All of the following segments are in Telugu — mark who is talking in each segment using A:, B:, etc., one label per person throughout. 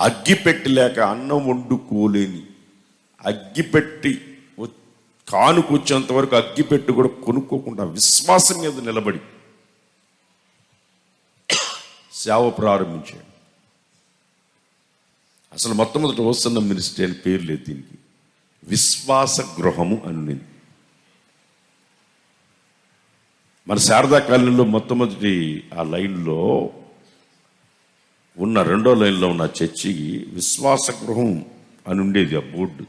A: అగ్గిపెట్టి లేక అన్నం వండుకోలేని అగ్గిపెట్టి కానుకొచ్చేంత వరకు అగ్గిపెట్టి కూడా కొనుక్కోకుండా విశ్వాసం మీద నిలబడి సేవ ప్రారంభించాడు. అసలు మొట్టమొదటి వస్తున్న మినిస్ట్రీ అని పేరు లేదు దీనికి. విశ్వాస గృహము అని. మన శారదా కాలంలో మొట్టమొదటి ఆ లైన్లో ఉన్న రెండో లైన్లో ఉన్న చర్చి విశ్వాస గృహం అని ఉండేది ఆ బోర్డు.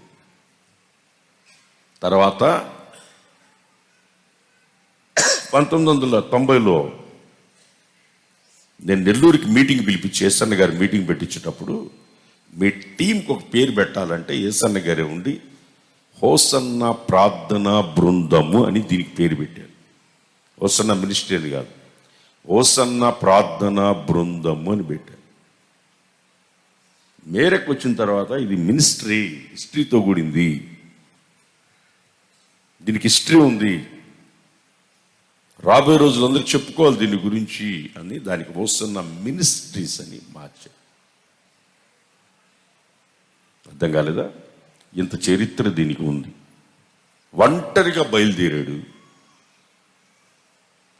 A: తర్వాత పంతొమ్మిది వందల తొంభైలో నేను నెల్లూరుకి మీటింగ్ పిలిపించి ఏసన్న గారు మీటింగ్ పెట్టించేటప్పుడు మీ టీంకి ఒక పేరు పెట్టాలంటే ఏసన్న గారే ఉండి హోసన్న ప్రార్థన బృందము అని దీనికి పేరు పెట్టారు. హోసన్న మినిస్ట్రీ కాదు. హోసన్న ప్రార్థన బృందము అని పెట్టారు. మేరకు వచ్చిన తర్వాత ఇది మినిస్ట్రీ హిస్టరీతో కూడింది. దీనికి హిస్టరీ ఉంది. రాబోయే రోజులందరూ చెప్పుకోవాలి దీని గురించి అని దానికి వస్తున్న మినిస్ట్రీస్ అని మార్చారు అర్థం కాలేదా? ఇంత చరిత్ర దీనికి ఉంది. ఒంటరిగా బయలుదేరాడు.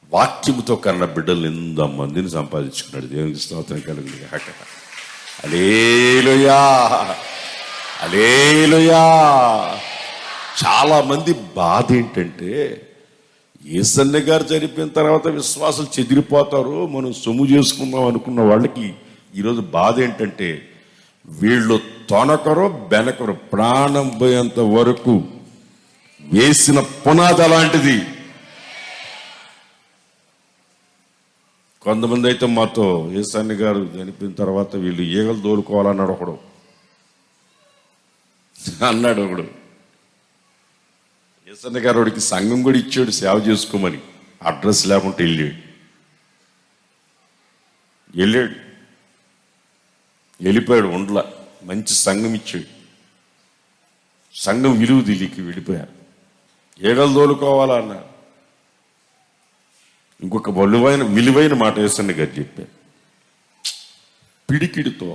A: వాక్యముతో కన్న బిడ్డలు ఎంత మందిని సంపాదించుకున్నాడు? దేవునికి స్తోత్రం కలిగింది అలేలుయా అలేలుయా చాలా మంది బాధ ఏంటంటే ఏసన్న గారు చనిపోయిన తర్వాత విశ్వాసాలు చెదిరిపోతారు మనం సొమ్ము చేసుకుందాం అనుకున్న వాళ్ళకి ఈరోజు బాధ ఏంటంటే వీళ్ళు తొనకరు బెనకరు ప్రాణం పోయేంత వరకు వేసిన పునాది అలాంటిది. కొంతమంది అయితే మాతో ఏసన్న గారు చనిపోయిన తర్వాత వీళ్ళు ఈగలు దోలుకోవాలన్నాడు ఒకడు అన్నాడు ఒకడు. ఏసన్న గారు వాడికి సంఘం కూడా ఇచ్చాడు సేవ చేసుకోమని. అడ్రస్ లేకుంటే వెళ్ళాడు. వెళ్ళాడు. వెళ్ళిపోయాడు ఉండల. మంచి సంఘం ఇచ్చాడు. సంఘం విలువ తెలియక వెళ్ళిపోయారు ఏగలు దోలుకోవాలన్నాడు ఇంకొక వలువైన విలువైన మాట వేసండి గారు చెప్పారు పిడికిడితో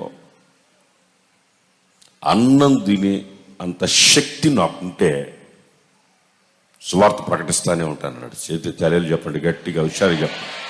A: అన్నం తినే అంత శక్తి నాకుంటే స్వార్థ ప్రకటిస్తానే ఉంటాను అన్నాడు చేతి తలలు చెప్పండి గట్టిగా హుషారు చెప్పండి.